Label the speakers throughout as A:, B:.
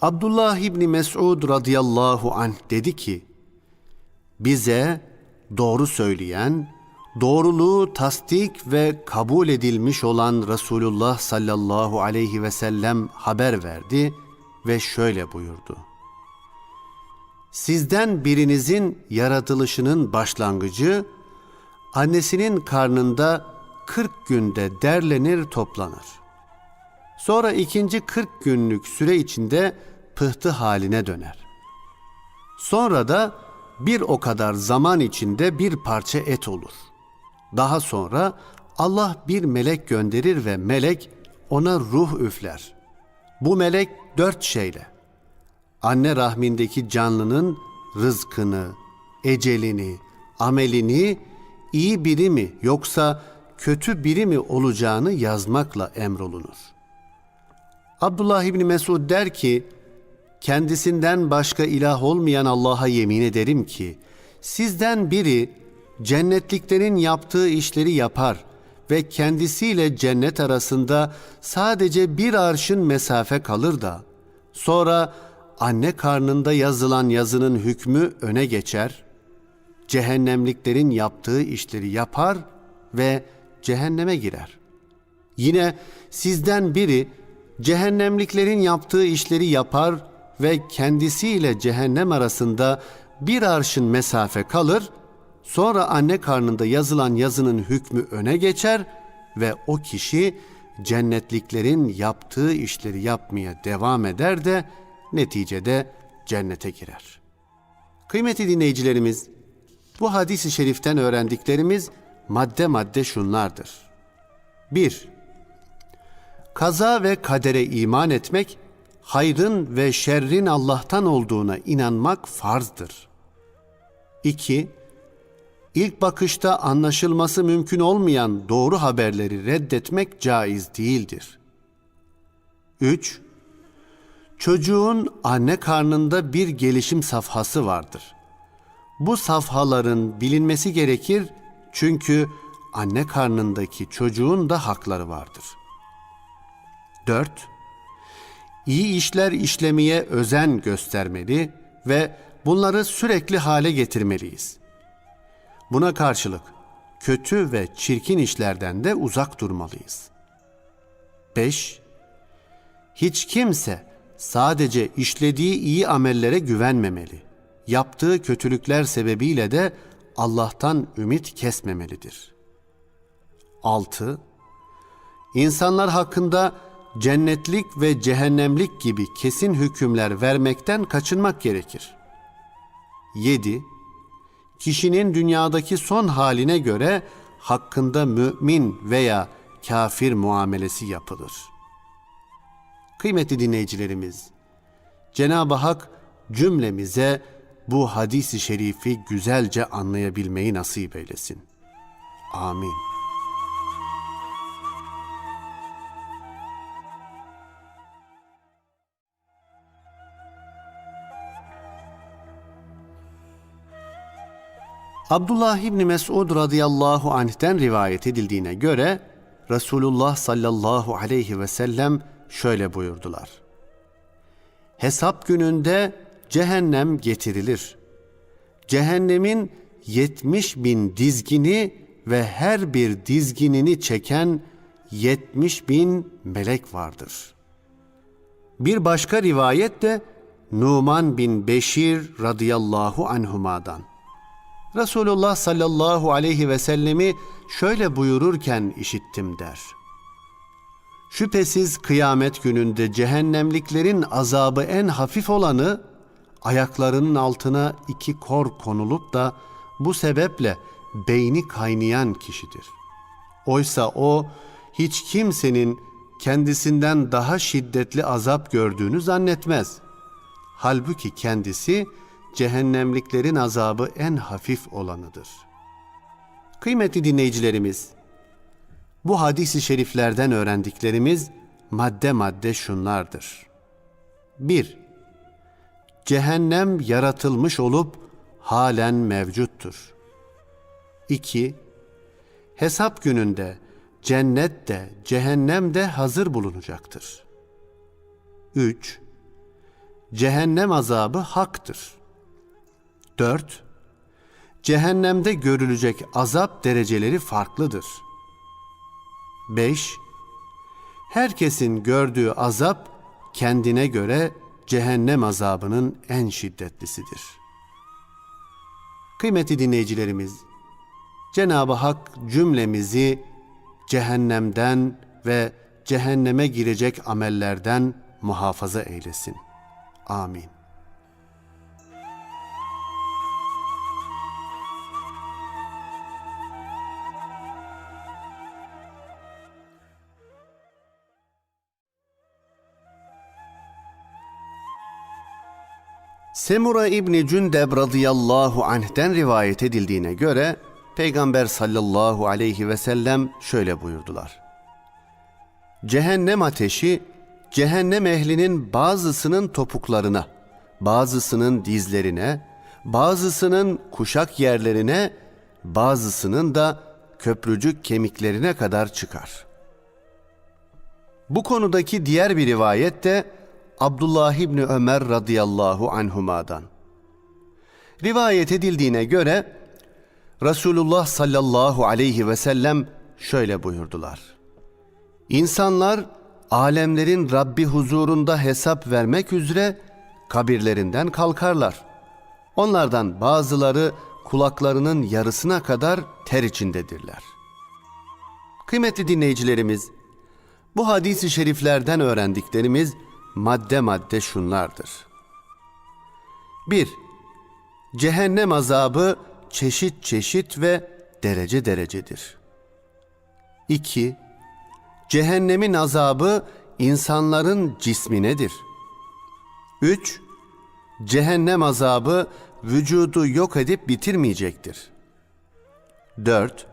A: Abdullah İbni Mes'ud radıyallahu anh dedi ki, bize doğru söyleyen, doğruluğu tasdik ve kabul edilmiş olan Resulullah sallallahu aleyhi ve sellem haber verdi ve şöyle buyurdu. Sizden birinizin yaratılışının başlangıcı, annesinin karnında 40 günde derlenir toplanır. Sonra ikinci 40 günlük süre içinde pıhtı haline döner. Sonra da bir o kadar zaman içinde bir parça et olur. Daha sonra Allah bir melek gönderir ve melek ona ruh üfler. Bu melek dört şeyle. Anne rahmindeki canlının rızkını, ecelini, amelini iyi biri mi yoksa kötü biri mi olacağını yazmakla emrolunur. Abdullah İbni Mesud der ki, kendisinden başka ilah olmayan Allah'a yemin ederim ki, sizden biri cennetliklerin yaptığı işleri yapar ve kendisiyle cennet arasında sadece bir arşın mesafe kalır da, sonra anne karnında yazılan yazının hükmü öne geçer, cehennemliklerin yaptığı işleri yapar ve cehenneme girer. Yine sizden biri cehennemliklerin yaptığı işleri yapar ve kendisiyle cehennem arasında bir arşın mesafe kalır, sonra anne karnında yazılan yazının hükmü öne geçer ve o kişi cennetliklerin yaptığı işleri yapmaya devam eder de neticede cennete girer. Kıymetli dinleyicilerimiz, bu hadisi şeriften öğrendiklerimiz madde madde şunlardır. 1. Kaza ve kadere iman etmek, hayrın ve şerrin Allah'tan olduğuna inanmak farzdır. 2. İlk bakışta anlaşılması mümkün olmayan doğru haberleri reddetmek caiz değildir. 3. Çocuğun anne karnında bir gelişim safhası vardır. Bu safhaların bilinmesi gerekir çünkü anne karnındaki çocuğun da hakları vardır. 4. İyi işler işlemeye özen göstermeli ve bunları sürekli hale getirmeliyiz. Buna karşılık kötü ve çirkin işlerden de uzak durmalıyız. 5. Hiç kimse sadece işlediği iyi amellere güvenmemeli. Yaptığı kötülükler sebebiyle de Allah'tan ümit kesmemelidir. 6. İnsanlar hakkında cennetlik ve cehennemlik gibi kesin hükümler vermekten kaçınmak gerekir. 7. Kişinin dünyadaki son haline göre hakkında mümin veya kafir muamelesi yapılır. Kıymetli dinleyicilerimiz, Cenab-ı Hak cümlemize bu hadisi şerifi güzelce anlayabilmeyi nasip eylesin. Amin. Abdullah İbni Mesud radıyallahu anh'ten rivayet edildiğine göre Resulullah sallallahu aleyhi ve sellem şöyle buyurdular. Hesap gününde cehennem getirilir. Cehennemin yetmiş bin dizgini ve her bir dizginini çeken yetmiş bin melek vardır. Bir başka rivayet de Numan bin Beşir radıyallahu anhuma'dan. Resulullah sallallahu aleyhi ve sellemi şöyle buyururken işittim der. Şüphesiz kıyamet gününde cehennemliklerin azabı en hafif olanı, ayaklarının altına iki kor konulup da bu sebeple beyni kaynayan kişidir. Oysa o hiç kimsenin kendisinden daha şiddetli azap gördüğünü zannetmez. Halbuki kendisi cehennemliklerin azabı en hafif olanıdır. Kıymetli dinleyicilerimiz, bu hadisi şeriflerden öğrendiklerimiz madde madde şunlardır. 1. Cehennem yaratılmış olup halen mevcuttur. 2. Hesap gününde cennet de cehennem de hazır bulunacaktır. 3. Cehennem azabı haktır. 4. Cehennemde görülecek azap dereceleri farklıdır. 5. Herkesin gördüğü azap kendine göre cehennem azabının en şiddetlisidir. Kıymetli dinleyicilerimiz, Cenab-ı Hak cümlemizi cehennemden ve cehenneme girecek amellerden muhafaza eylesin. Amin. Semura İbni Cündeb radıyallahu anh'ten rivayet edildiğine göre Peygamber sallallahu aleyhi ve sellem şöyle buyurdular. Cehennem ateşi cehennem ehlinin bazısının topuklarına, bazısının dizlerine, bazısının kuşak yerlerine, bazısının da köprücük kemiklerine kadar çıkar. Bu konudaki diğer bir rivayet de Abdullah İbni Ömer radıyallahu anhuma'dan. Rivayet edildiğine göre Resulullah sallallahu aleyhi ve sellem şöyle buyurdular. İnsanlar alemlerin Rabbi huzurunda hesap vermek üzere kabirlerinden kalkarlar. Onlardan bazıları kulaklarının yarısına kadar ter içindedirler. Kıymetli dinleyicilerimiz, bu hadisi şeriflerden öğrendiklerimiz madde madde şunlardır. 1. Cehennem azabı çeşit çeşit ve derece derecedir. 2. Cehennemin azabı insanların cisminedir. 3. Cehennem azabı vücudu yok edip bitirmeyecektir. 4.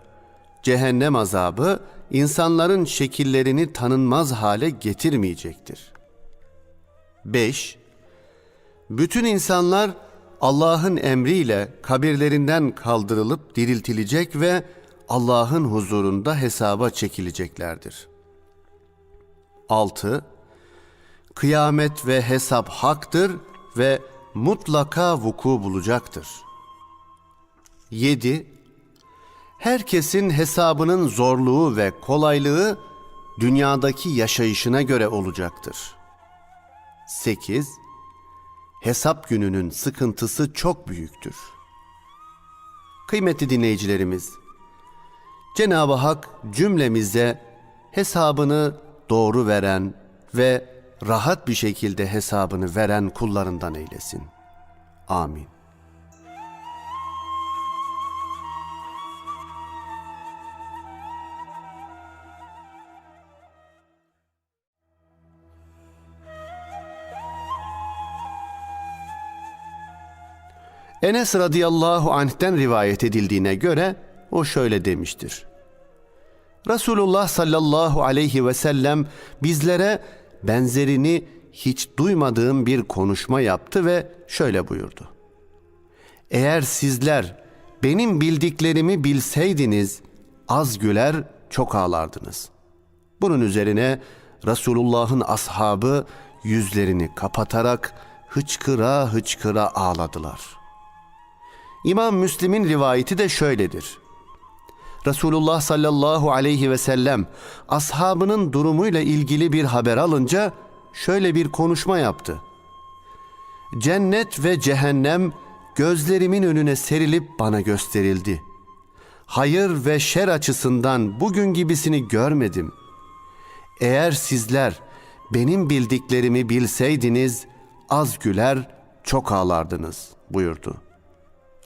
A: Cehennem azabı insanların şekillerini tanınmaz hale getirmeyecektir. 5. Bütün insanlar Allah'ın emriyle kabirlerinden kaldırılıp diriltilecek ve Allah'ın huzurunda hesaba çekileceklerdir. 6. Kıyamet ve hesap haktır ve mutlaka vuku bulacaktır. 7. Herkesin hesabının zorluğu ve kolaylığı dünyadaki yaşayışına göre olacaktır. 8. Hesap gününün sıkıntısı çok büyüktür. Kıymetli dinleyicilerimiz, Cenab-ı Hak cümlemize hesabını doğru veren ve rahat bir şekilde hesabını veren kullarından eylesin. Amin. Enes radıyallahu anh'ten rivayet edildiğine göre o şöyle demiştir. Resulullah sallallahu aleyhi ve sellem bizlere benzerini hiç duymadığım bir konuşma yaptı ve şöyle buyurdu. Eğer sizler benim bildiklerimi bilseydiniz az güler çok ağlardınız. Bunun üzerine Resulullah'ın ashabı yüzlerini kapatarak hıçkıra hıçkıra ağladılar.'' İmam Müslim'in rivayeti de şöyledir. Resulullah sallallahu aleyhi ve sellem ashabının durumuyla ilgili bir haber alınca şöyle bir konuşma yaptı. Cennet ve cehennem gözlerimin önüne serilip bana gösterildi. Hayır ve şer açısından bugün gibisini görmedim. Eğer sizler benim bildiklerimi bilseydiniz az güler çok ağlardınız buyurdu.''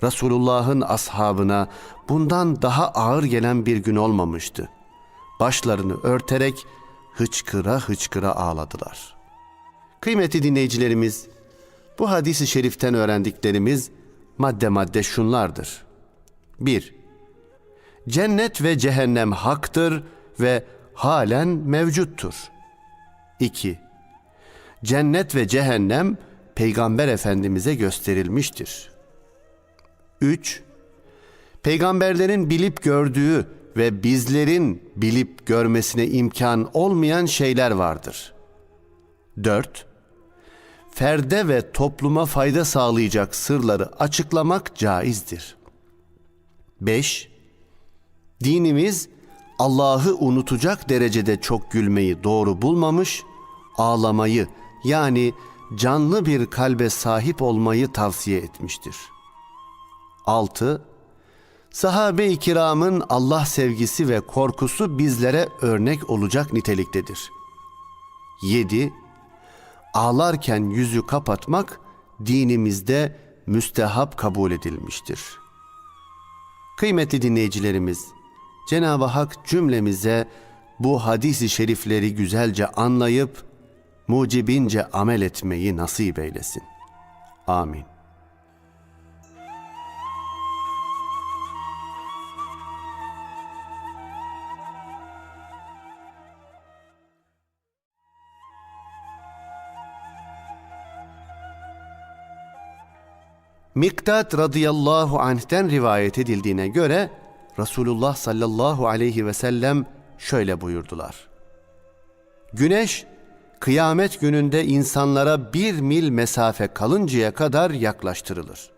A: Resulullah'ın ashabına bundan daha ağır gelen bir gün olmamıştı. Başlarını örterek hıçkıra hıçkıra ağladılar. Kıymetli dinleyicilerimiz, bu hadisi şeriften öğrendiklerimiz madde madde şunlardır. 1. Cennet ve cehennem haktır ve halen mevcuttur. 2. Cennet ve cehennem Peygamber Efendimiz'e gösterilmiştir. 3. Peygamberlerin bilip gördüğü ve bizlerin bilip görmesine imkan olmayan şeyler vardır. 4. ferde ve topluma fayda sağlayacak sırları açıklamak caizdir. 5. Dinimiz Allah'ı unutacak derecede çok gülmeyi doğru bulmamış, ağlamayı yani canlı bir kalbe sahip olmayı tavsiye etmiştir. 6. Sahabe-i kiramın Allah sevgisi ve korkusu bizlere örnek olacak niteliktedir. 7. Ağlarken yüzü kapatmak dinimizde müstehap kabul edilmiştir. Kıymetli dinleyicilerimiz, Cenab-ı Hak cümlemize bu hadisi şerifleri güzelce anlayıp mucibince amel etmeyi nasip eylesin. Amin. Miktat radıyallahu anh'ten rivayet edildiğine göre Resulullah sallallahu aleyhi ve sellem şöyle buyurdular. Güneş kıyamet gününde insanlara bir mil mesafe kalıncaya kadar yaklaştırılır.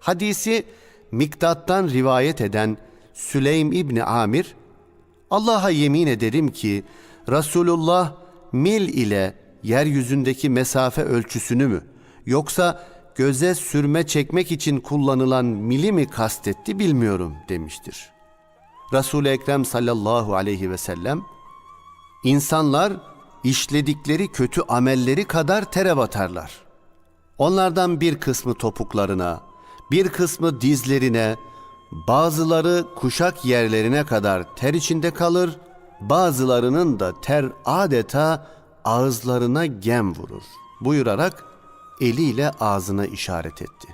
A: Hadisi Miktat'tan rivayet eden Süleym İbni Amir, Allah'a yemin ederim ki Resulullah mil ile yeryüzündeki mesafe ölçüsünü mü yoksa göze sürme çekmek için kullanılan mili mi kastetti bilmiyorum demiştir. Resul-i Ekrem sallallahu aleyhi ve sellem insanlar işledikleri kötü amelleri kadar tere batarlar. Onlardan bir kısmı topuklarına, bir kısmı dizlerine, bazıları kuşak yerlerine kadar ter içinde kalır, bazılarının da ter adeta ağızlarına gem vurur. Buyurarak eliyle ağzına işaret etti.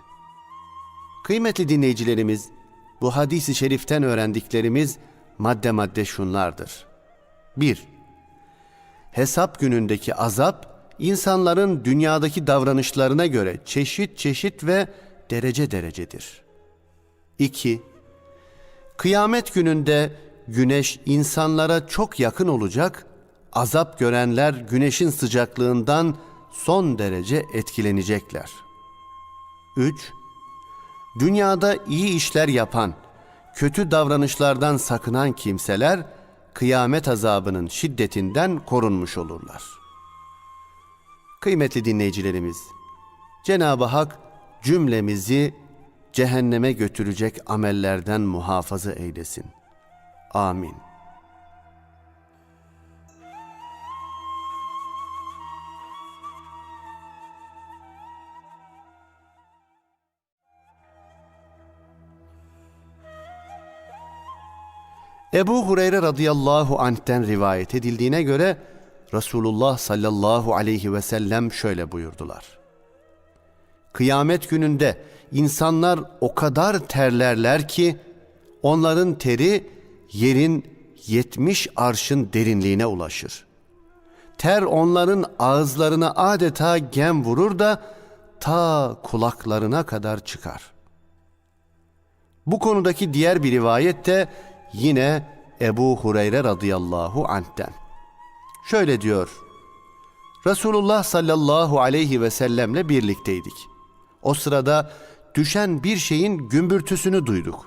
A: Kıymetli dinleyicilerimiz, bu hadisi şeriften öğrendiklerimiz madde madde şunlardır. 1. Hesap günündeki azap, insanların dünyadaki davranışlarına göre çeşit çeşit ve derece derecedir. 2. Kıyamet gününde güneş insanlara çok yakın olacak, azap görenler güneşin sıcaklığından son derece etkilenecekler. 3. Dünyada iyi işler yapan, kötü davranışlardan sakınan kimseler kıyamet azabının şiddetinden korunmuş olurlar. Kıymetli dinleyicilerimiz, Cenab-ı Hak cümlemizi cehenneme götürecek amellerden muhafaza eylesin. Amin. Ebu Hureyre radıyallahu anh'ten rivayet edildiğine göre Resulullah sallallahu aleyhi ve sellem şöyle buyurdular. Kıyamet gününde insanlar o kadar terlerler ki onların teri yerin yetmiş arşın derinliğine ulaşır. Ter onların ağızlarına adeta gem vurur da ta kulaklarına kadar çıkar. Bu konudaki diğer bir rivayette yine Ebu Hureyre radıyallahu anh'ten. Şöyle diyor. Resulullah sallallahu aleyhi ve sellemle birlikteydik. O sırada düşen bir şeyin gümbürtüsünü duyduk.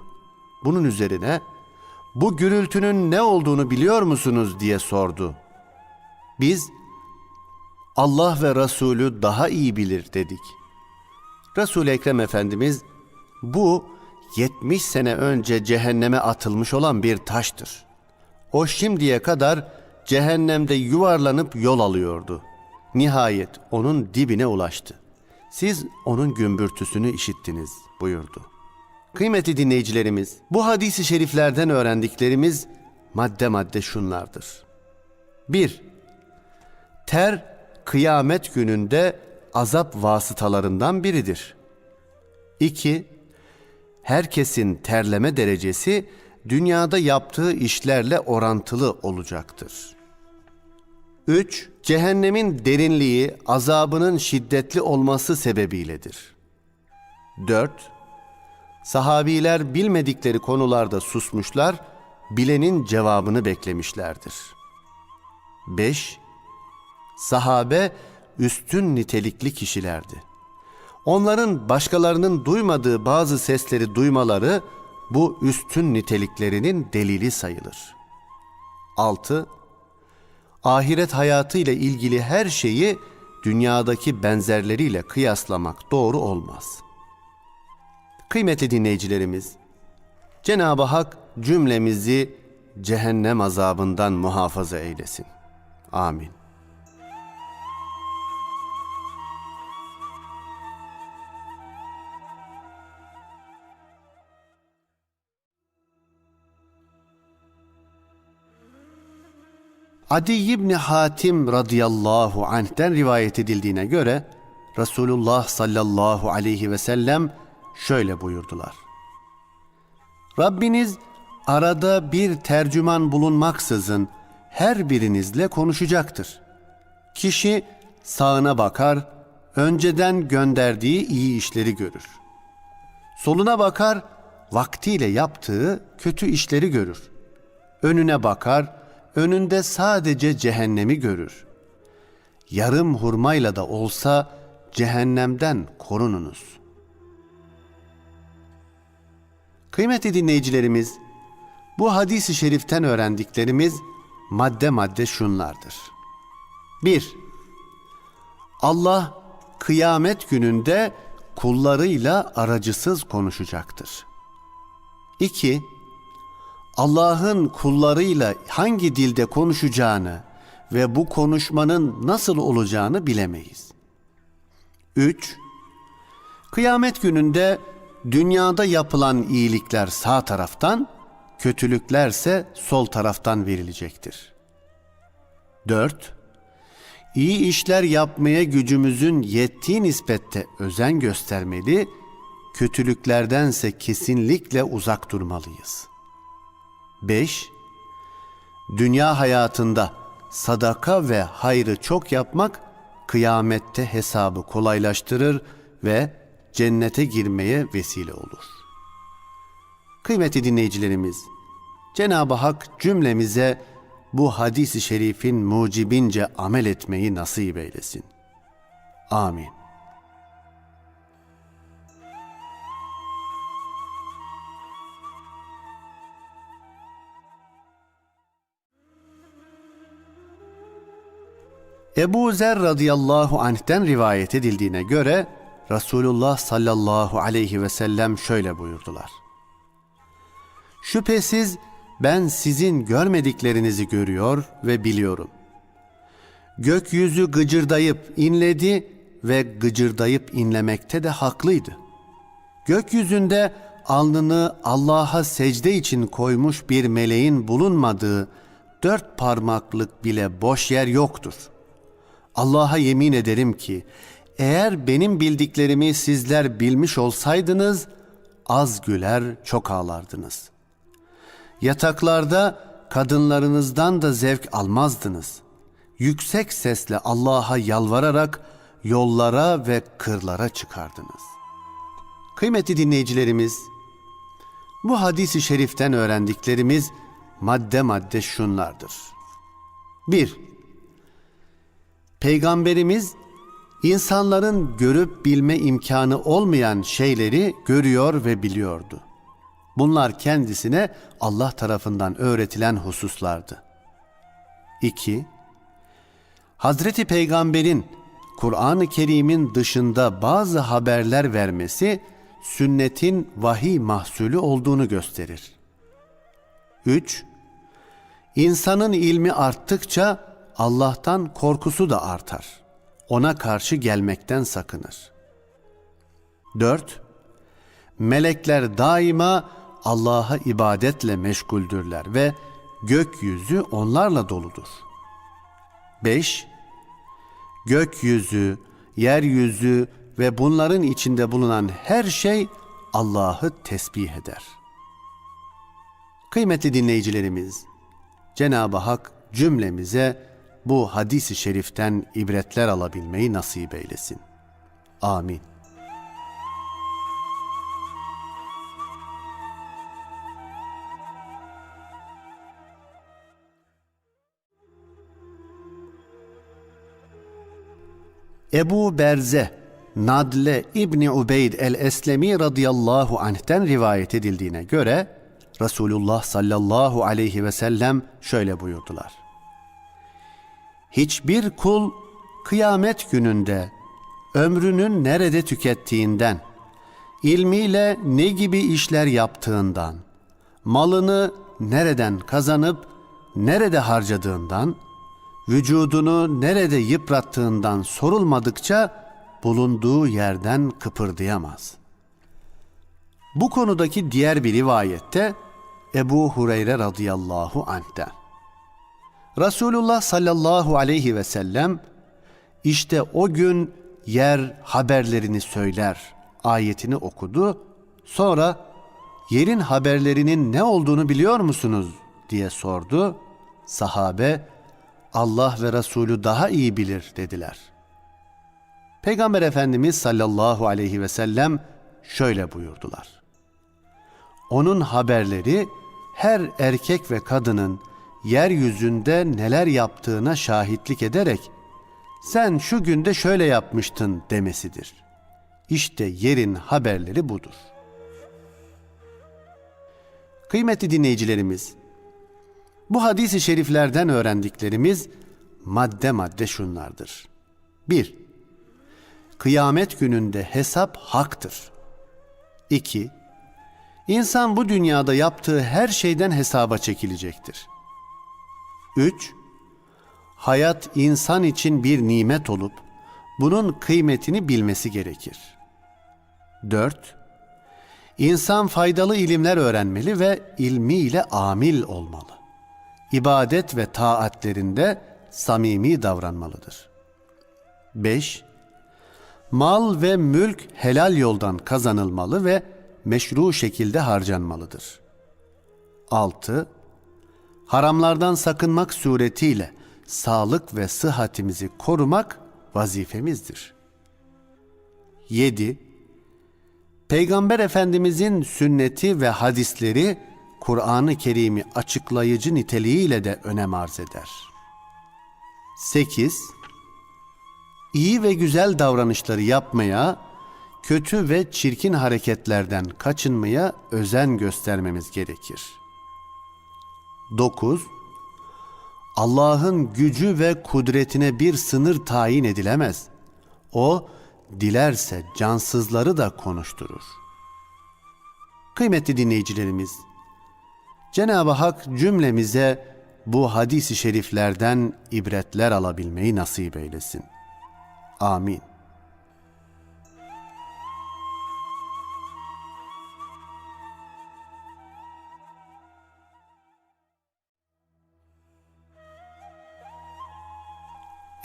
A: Bunun üzerine bu gürültünün ne olduğunu biliyor musunuz diye sordu. Biz Allah ve Resulü daha iyi bilir dedik. Resul Ekrem Efendimiz bu 70 sene önce cehenneme atılmış olan bir taştır. O şimdiye kadar cehennemde yuvarlanıp yol alıyordu. Nihayet onun dibine ulaştı. Siz onun gümbürtüsünü işittiniz buyurdu. Kıymetli dinleyicilerimiz, bu hadisi şeriflerden öğrendiklerimiz madde madde şunlardır. 1. Ter kıyamet gününde azap vasıtalarından biridir. 2 herkesin terleme derecesi dünyada yaptığı işlerle orantılı olacaktır. 3. Cehennemin derinliği azabının şiddetli olması sebebiyledir. 4. Sahabiler bilmedikleri konularda susmuşlar, bilenin cevabını beklemişlerdir. 5. Sahabe üstün nitelikli kişilerdi. Onların başkalarının duymadığı bazı sesleri duymaları bu üstün niteliklerinin delili sayılır. 6. Ahiret hayatı ile ilgili her şeyi dünyadaki benzerleriyle kıyaslamak doğru olmaz. Kıymetli dinleyicilerimiz, Cenab-ı Hak cümlemizi cehennem azabından muhafaza eylesin. Amin. Adi İbni Hatim radıyallahu anh'ten rivayet edildiğine göre Resulullah sallallahu aleyhi ve sellem şöyle buyurdular. Rabbiniz arada bir tercüman bulunmaksızın her birinizle konuşacaktır. Kişi sağına bakar, önceden gönderdiği iyi işleri görür. Soluna bakar, vaktiyle yaptığı kötü işleri görür. Önüne bakar, önünde sadece cehennemi görür. Yarım hurmayla da olsa cehennemden korununuz. Kıymetli dinleyicilerimiz, bu hadisi şeriften öğrendiklerimiz madde madde şunlardır. 1. Allah kıyamet gününde kullarıyla aracısız konuşacaktır. 2. Allah'ın kullarıyla hangi dilde konuşacağını ve bu konuşmanın nasıl olacağını bilemeyiz. 3. Kıyamet gününde dünyada yapılan iyilikler sağ taraftan, kötülüklerse sol taraftan verilecektir. 4. İyi işler yapmaya gücümüzün yettiği nispette özen göstermeli, kötülüklerdense kesinlikle uzak durmalıyız. 5. Dünya hayatında sadaka ve hayrı çok yapmak kıyamette hesabı kolaylaştırır ve cennete girmeye vesile olur. Kıymetli dinleyicilerimiz, Cenab-ı Hak cümlemize bu hadisi şerifin mucibince amel etmeyi nasip eylesin. Amin. Ebu Zer radıyallahu anh'ten rivayet edildiğine göre Resulullah sallallahu aleyhi ve sellem şöyle buyurdular. Şüphesiz ben sizin görmediklerinizi görüyor ve biliyorum. Gökyüzü gıcırdayıp inledi ve gıcırdayıp inlemekte de haklıydı. Gökyüzünde alnını Allah'a secde için koymuş bir meleğin bulunmadığı dört parmaklık bile boş yer yoktur. Allah'a yemin ederim ki eğer benim bildiklerimi sizler bilmiş olsaydınız az güler çok ağlardınız. Yataklarda kadınlarınızdan da zevk almazdınız. Yüksek sesle Allah'a yalvararak yollara ve kırlara çıkardınız. Kıymetli dinleyicilerimiz, bu hadisi şeriften öğrendiklerimiz madde madde şunlardır. 1. Peygamberimiz insanların görüp bilme imkanı olmayan şeyleri görüyor ve biliyordu. Bunlar kendisine Allah tarafından öğretilen hususlardı. 2. Hazreti Peygamber'in Kur'an-ı Kerim'in dışında bazı haberler vermesi sünnetin vahiy mahsulü olduğunu gösterir. 3. İnsanın ilmi arttıkça Allah'tan korkusu da artar. Ona karşı gelmekten sakınır. 4. Melekler daima Allah'a ibadetle meşguldürler ve gökyüzü onlarla doludur. 5. Gökyüzü, yeryüzü ve bunların içinde bulunan her şey Allah'ı tesbih eder. Kıymetli dinleyicilerimiz, Cenab-ı Hak cümlemize bu hadisi şeriften ibretler alabilmeyi nasip eylesin. Amin. Ebu Berze Nadle İbni Ubeyd el-Eslemi radıyallahu anh'ten rivayet edildiğine göre Resulullah sallallahu aleyhi ve sellem şöyle buyurdular. Hiçbir kul kıyamet gününde ömrünün nerede tükettiğinden, ilmiyle ne gibi işler yaptığından, malını nereden kazanıp nerede harcadığından, vücudunu nerede yıprattığından sorulmadıkça bulunduğu yerden kıpırdayamaz. Bu konudaki diğer bir rivayette Ebu Hureyre radıyallahu anh'ten. Resulullah sallallahu aleyhi ve sellem işte o gün yer haberlerini söyler ayetini okudu. Sonra yerin haberlerinin ne olduğunu biliyor musunuz diye sordu. Sahabe Allah ve Resulü daha iyi bilir dediler. Peygamber Efendimiz sallallahu aleyhi ve sellem şöyle buyurdular. Onun haberleri her erkek ve kadının yeryüzünde neler yaptığına şahitlik ederek sen şu günde şöyle yapmıştın demesidir. İşte yerin haberleri budur. Kıymetli dinleyicilerimiz, bu hadisi şeriflerden öğrendiklerimiz madde madde şunlardır. 1. Kıyamet gününde hesap haktır. 2. İnsan bu dünyada yaptığı her şeyden hesaba çekilecektir. 3. Hayat insan için bir nimet olup bunun kıymetini bilmesi gerekir. 4. İnsan faydalı ilimler öğrenmeli ve ilmiyle amil olmalı. İbadet ve taatlerinde samimi davranmalıdır. 5. Mal ve mülk helal yoldan kazanılmalı ve meşru şekilde harcanmalıdır. 6. Haramlardan sakınmak suretiyle sağlık ve sıhhatimizi korumak vazifemizdir. 7. Peygamber Efendimizin sünneti ve hadisleri Kur'an-ı Kerim'i açıklayıcı niteliğiyle de önem arz eder. 8. İyi ve güzel davranışları yapmaya, kötü ve çirkin hareketlerden kaçınmaya özen göstermemiz gerekir. 9. Allah'ın gücü ve kudretine bir sınır tayin edilemez. O dilerse cansızları da konuşturur. Kıymetli dinleyicilerimiz, Cenab-ı Hak cümlemize bu hadisi şeriflerden ibretler alabilmeyi nasip eylesin. Amin.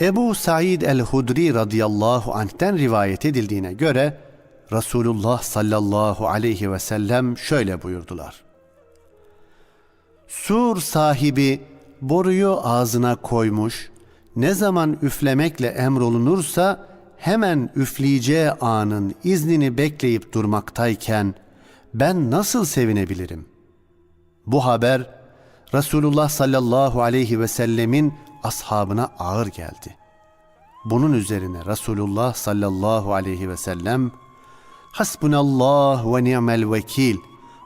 A: Ebu Said el-Hudri radıyallahu anh'ten rivayet edildiğine göre Resulullah sallallahu aleyhi ve sellem şöyle buyurdular. Sur sahibi boruyu ağzına koymuş, ne zaman üflemekle emrolunursa hemen üfleyeceği anın iznini bekleyip durmaktayken ben nasıl sevinebilirim? Bu haber Resulullah sallallahu aleyhi ve sellemin ashabına ağır geldi. Bunun üzerine Resulullah sallallahu aleyhi ve sellem Hasbunallah ve ni'mel vekil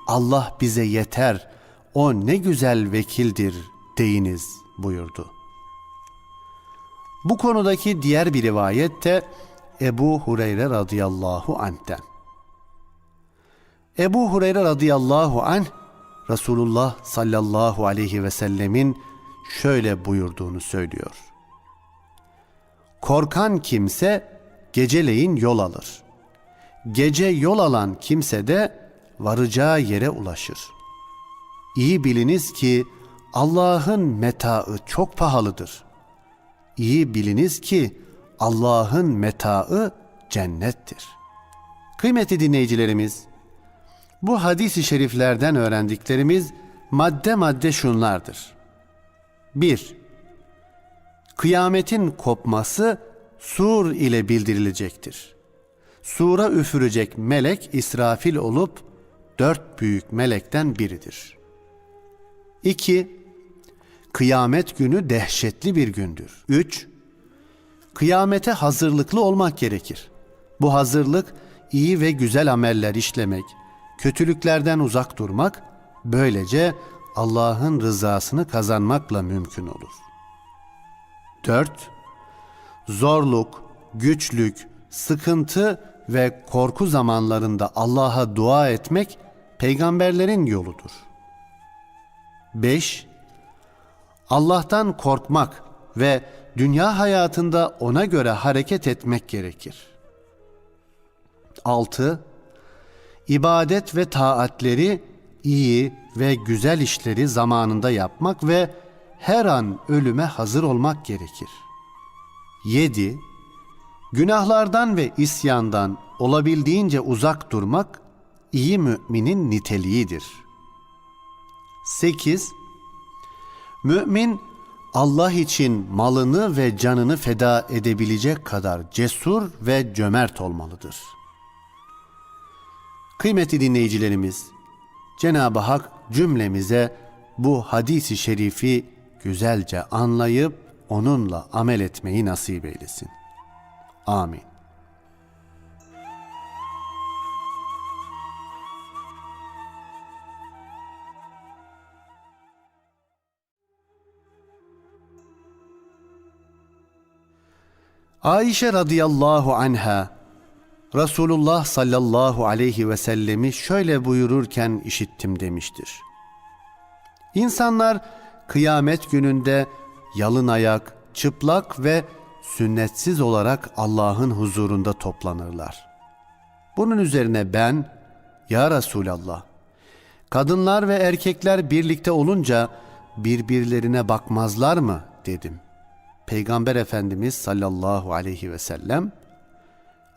A: Allah bize yeter o ne güzel vekildir deyiniz buyurdu. Bu konudaki diğer bir rivayette Ebu Hureyre radıyallahu anh'ten. Ebu Hureyre radıyallahu anh Resulullah sallallahu aleyhi ve sellemin şöyle buyurduğunu söylüyor. Korkan kimse geceleyin yol alır. Gece yol alan kimse de varacağı yere ulaşır. İyi biliniz ki Allah'ın metaı çok pahalıdır. İyi biliniz ki Allah'ın metaı cennettir. Kıymetli dinleyicilerimiz, bu hadis-i şeriflerden öğrendiklerimiz madde madde şunlardır. 1. Kıyametin kopması sur ile bildirilecektir. Sura üfürecek melek İsrafil olup dört büyük melekten biridir. 2. Kıyamet günü dehşetli bir gündür. 3. kıyamete hazırlıklı olmak gerekir. Bu hazırlık iyi ve güzel ameller işlemek, kötülüklerden uzak durmak, böylece Allah'ın rızasını kazanmakla mümkün olur. 4. Zorluk, güçlük, sıkıntı ve korku zamanlarında Allah'a dua etmek peygamberlerin yoludur. 5. Allah'tan korkmak ve dünya hayatında ona göre hareket etmek gerekir. 6. İbadet ve taatleri iyi ve güzel işleri zamanında yapmak ve her an ölüme hazır olmak gerekir. 7. Günahlardan ve isyandan olabildiğince uzak durmak iyi müminin niteliğidir. 8. Mümin Allah için malını ve canını feda edebilecek kadar cesur ve cömert olmalıdır. Kıymetli dinleyicilerimiz, Cenab-ı Hak cümlemize bu hadisi şerifi güzelce anlayıp onunla amel etmeyi nasip eylesin. Amin. Ayşe radıyallahu anha Resulullah sallallahu aleyhi ve sellemi şöyle buyururken işittim demiştir. İnsanlar kıyamet gününde yalın ayak, çıplak ve sünnetsiz olarak Allah'ın huzurunda toplanırlar. Bunun üzerine ben, Ya Resulallah, kadınlar ve erkekler birlikte olunca birbirlerine bakmazlar mı dedim. Peygamber Efendimiz sallallahu aleyhi ve sellem,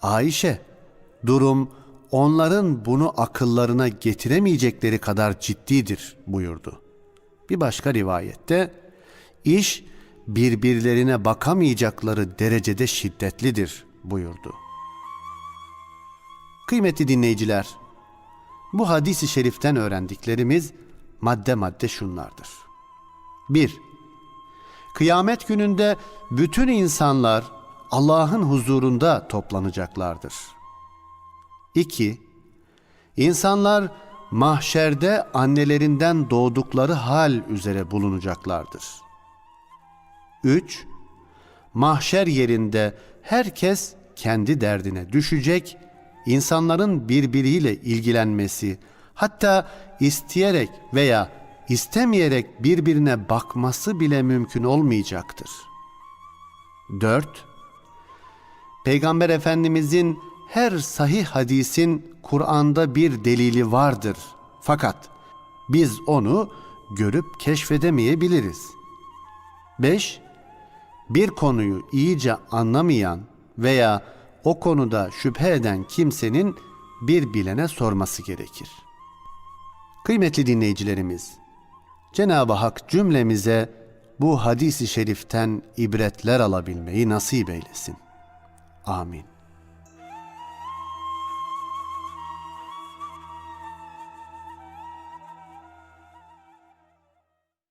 A: Ayşe, durum onların bunu akıllarına getiremeyecekleri kadar ciddidir buyurdu. Bir başka rivayette, iş birbirlerine bakamayacakları derecede şiddetlidir buyurdu. Kıymetli dinleyiciler, bu hadisi şeriften öğrendiklerimiz madde madde şunlardır. 1. Kıyamet gününde bütün insanlar Allah'ın huzurunda toplanacaklardır. 2. İnsanlar mahşerde annelerinden doğdukları hal üzere bulunacaklardır. 3. Mahşer yerinde herkes kendi derdine düşecek, insanların birbiriyle ilgilenmesi, hatta isteyerek veya istemeyerek birbirine bakması bile mümkün olmayacaktır. 4. Peygamber Efendimizin her sahih hadisin Kur'an'da bir delili vardır. Fakat biz onu görüp keşfedemeyebiliriz. 5. Bir konuyu iyice anlamayan veya o konuda şüphe eden kimsenin bir bilene sorması gerekir. Kıymetli dinleyicilerimiz, Cenab-ı Hak cümlemize bu hadisi şeriften ibretler alabilmeyi nasip eylesin. Amin.